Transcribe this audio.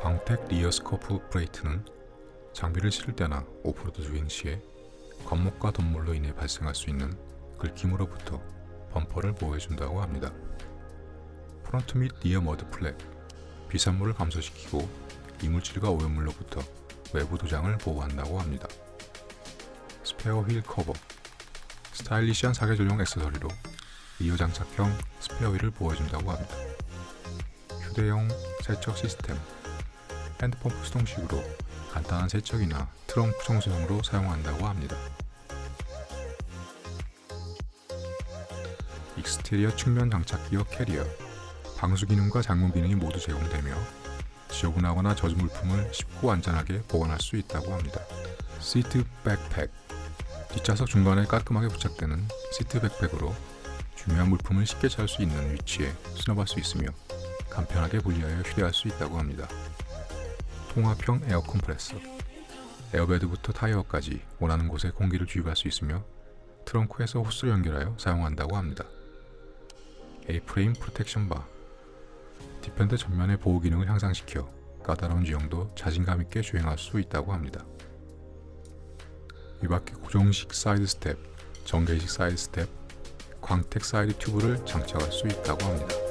광택 리어 스코프 브레이트는 장비를 실을 때나 오프로드 주행 시에 겉목과 덧물로 인해 발생할 수 있는 긁힘으로부터 범퍼를 보호해준다고 합니다. 프론트 및 리어 머드 플랩, 비산물을 감소시키고 이물질과 오염물로부터 외부 도장을 보호한다고 합니다. 스페어 휠 커버, 스타일리시한 사계절용 액세서리로 리어 장착형 스페어 휠을 보호해준다고 합니다. 휴대용 세척 시스템, 핸드펌프 수동식으로 간단한 세척이나 트렁크 청소용으로 사용한다고 합니다. 익스테리어 측면 장착 기어 캐리어, 방수 기능과 장문 기능이 모두 제공되며 지저분하거나 젖은 물품을 쉽고 안전하게 보관할 수 있다고 합니다. 시트 백팩, 뒷좌석 중간에 깔끔하게 부착되는 시트 백팩으로 중요한 물품을 쉽게 찾을 수 있는 위치에 수납할 수 있으며 간편하게 분리하여 휴대할 수 있다고 합니다. 통합형 에어 컴프레서 에어베드부터 타이어까지 원하는 곳에 공기를 주입할 수 있으며 트렁크에서 호스를 연결하여 사용한다고 합니다. A-프레임 프로텍션 바 디펜더 전면의 보호 기능을 향상시켜 까다로운 주행도 자신감 있게 주행할 수 있다고 합니다. 이 밖에 고정식 사이드 스텝, 전개식 사이드 스텝, 광택 사이드 튜브를 장착할 수 있다고 합니다.